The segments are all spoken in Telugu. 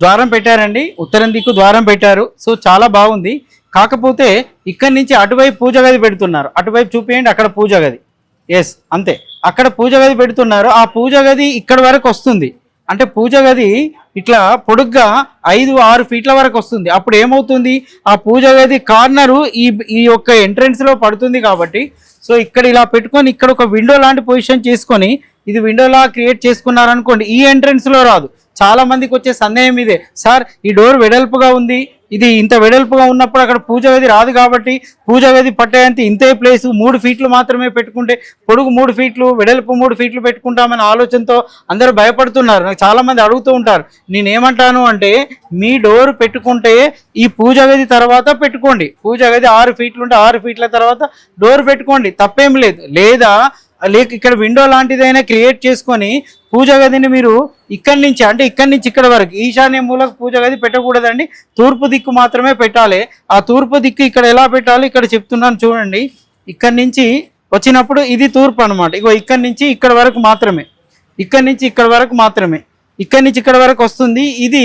ద్వారం పెట్టారండి. ఉత్తరం దిక్కు ద్వారం పెట్టారు. సో చాలా బాగుంది. కాకపోతే ఇక్కడి నుంచి అటువైపు పూజ గది పెడుతున్నారు. అటువైపు చూపించండి అక్కడ పూజ గది. ఎస్ అంతే. అక్కడ పూజ గది పెడుతున్నారు. ఆ పూజ గది ఇక్కడ వరకు వస్తుంది. అంటే పూజ గది ఇట్లా పొడుగ్గా ఐదు ఆరు ఫీట్ల వరకు వస్తుంది. అప్పుడు ఏమవుతుంది? ఆ పూజ గది కార్నరు ఈ ఈ యొక్క ఎంట్రెన్స్లో పడుతుంది కాబట్టి సో ఇక్కడ ఇలా పెట్టుకొని ఇక్కడ ఒక విండో లాంటి పొజిషన్ చేసుకొని ఇది విండోలా క్రియేట్ చేసుకున్నారనుకోండి ఈ ఎంట్రెన్స్లో రాదు. చాలా మందికి వచ్చే సందేహం ఇదే. సార్ ఈ డోర్ వెడల్పుగా ఉంది. ఇది ఇంత వెడల్పుగా ఉన్నప్పుడు అక్కడ పూజ గది రాదు కాబట్టి పూజ గది పట్టేంత ఇంతే ప్లేస్ మూడు ఫీట్లు మాత్రమే పెట్టుకుంటే పొడుగు మూడు ఫీట్లు వెడల్పు మూడు ఫీట్లు పెట్టుకుంటామనే ఆలోచనతో అందరూ భయపడుతున్నారు. నాకు చాలామంది అడుగుతూ ఉంటారు నేనేమంటాను అంటే మీ డోర్ పెట్టుకుంటే ఈ పూజ గది తర్వాత పెట్టుకోండి. పూజ గది ఆరు ఫీట్లు ఉంటే ఆరు ఫీట్ల తర్వాత డోర్ పెట్టుకోండి. తప్పేం లేదు. లేదా లేక ఇక్కడ విండో లాంటిదైనా క్రియేట్ చేసుకొని పూజ గదిని మీరు ఇక్కడి నుంచి అంటే ఇక్కడి నుంచి ఇక్కడ వరకు ఈశాన్య మూలకు పూజ గది పెట్టకూడదండి. తూర్పు దిక్కు మాత్రమే పెట్టాలి. ఆ తూర్పు దిక్కు ఇక్కడ ఎలా పెట్టాలి ఇక్కడ చెప్తున్నాను చూడండి. ఇక్కడి నుంచి వచ్చినప్పుడు ఇది తూర్పు అనమాట ఇగో ఇక్కడి నుంచి ఇక్కడ వరకు మాత్రమే. ఇక్కడి నుంచి ఇక్కడ వరకు మాత్రమే. ఇక్కడి నుంచి ఇక్కడ వరకు వస్తుంది. ఇది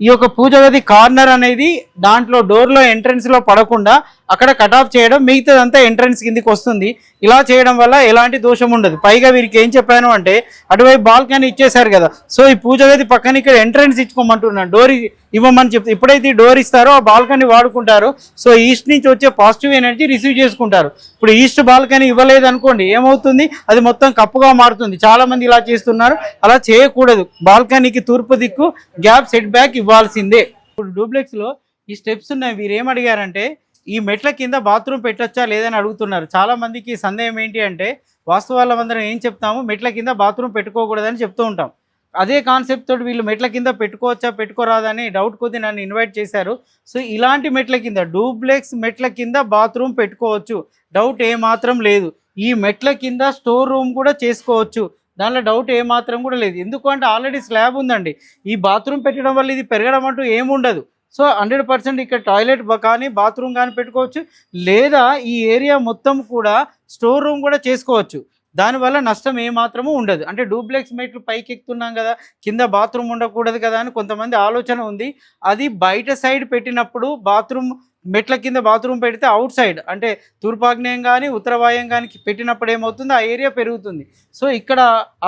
ఈ యొక్క పూజ గది కార్నర్ అనేది దాంట్లో డోర్లో ఎంట్రన్స్లో పడకుండా అక్కడ కట్ ఆఫ్ చేయడం మిగతాదంతా ఎంట్రన్స్ కిందికి వస్తుంది. ఇలా చేయడం వల్ల ఎలాంటి దోషం ఉండదు. పైగా వీరికి ఏం చెప్పాను అంటే అటువైపు బాల్కనీ ఇచ్చేశారు కదా. సో ఈ పూజ గది పక్కన ఇక్కడ ఎంట్రన్స్ ఇచ్చుకోమంటున్నాను. డోర్ ఇవ్వమని చెప్తే ఎప్పుడైతే డోర్ ఇస్తారో ఆ బాల్కనీ వాడుకుంటారో సో ఈస్ట్ నుంచి వచ్చే పాజిటివ్ ఎనర్జీ రిసీవ్ చేసుకుంటారు. ఇప్పుడు ఈస్ట్ బాల్కనీ ఇవ్వలేదు అనుకోండి ఏమవుతుంది? అది మొత్తం కప్పుగా మారుతుంది. చాలామంది ఇలా చేస్తున్నారు. అలా చేయకూడదు. బాల్కనీకి తూర్పు దిక్కు గ్యాప్ సెట్ బ్యాక్ ఇవ్వాల్సిందే. ఇప్పుడు డూప్లెక్స్లో ఈ స్టెప్స్ ఉన్నాయి. వీరు ఏమడిగారంటే ఈ మెట్ల కింద బాత్రూమ్ పెట్టొచ్చా లేదని అడుగుతున్నారు. చాలా మందికి సందేహం ఏంటి అంటే వాస్తవాల మందరం ఏం చెప్తాము? మెట్ల కింద బాత్రూమ్ పెట్టుకోకూడదని చెప్తూ ఉంటాం. అదే కాన్సెప్ట్ తోటి వీళ్ళు మెట్ల కింద పెట్టుకోవచ్చా పెట్టుకోరాదని డౌట్ కొద్ది నన్ను ఇన్వైట్ చేశారు. సో ఇలాంటి మెట్ల కింద డూప్లెక్స్ మెట్ల కింద బాత్రూమ్ పెట్టుకోవచ్చు. డౌట్ ఏ మాత్రం లేదు. ఈ మెట్ల కింద స్టోర్ రూమ్ కూడా చేసుకోవచ్చు. దానిలో డౌట్ ఏ మాత్రం కూడా లేదు. ఎందుకంటే ఆల్రెడీ స్లాబ్ ఉందండి. ఈ బాత్రూమ్ పెట్టడం వల్ల ఇది పెరగడం అంటూ ఏముండదు. సో హండ్రెడ్ పర్సెంట్ ఇక్కడ టాయిలెట్ కానీ బాత్రూమ్ కానీ పెట్టుకోవచ్చు. లేదా ఈ ఏరియా మొత్తం కూడా స్టోర్ రూమ్ కూడా చేసుకోవచ్చు. దానివల్ల నష్టం ఏమాత్రము ఉండదు. అంటే డూప్లెక్స్ మెట్లు పైకి ఎక్కుతున్నాం కదా కింద బాత్రూమ్ ఉండకూడదు కదా అని కొంతమంది ఆలోచన ఉంది. అది బయట సైడ్ పెట్టినప్పుడు బాత్రూమ్ మెట్ల కింద బాత్రూమ్ పెడితే అవుట్ సైడ్ అంటే తూర్పాగ్నేయం కానీ ఉత్తరవాయం కానీ పెట్టినప్పుడు ఏమవుతుంది? ఆ ఏరియా పెరుగుతుంది. సో ఇక్కడ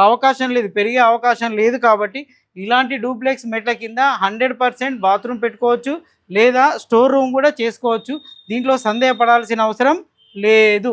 అవకాశం లేదు పెరిగే అవకాశం లేదు కాబట్టి ఇలాంటి డూప్లెక్స్ మెట్ల కింద హండ్రెడ్ పర్సెంట్ బాత్రూమ్ పెట్టుకోవచ్చు లేదా స్టోర్ రూమ్ కూడా చేసుకోవచ్చు. దీంట్లో సందేహపడాల్సిన అవసరం లేదు.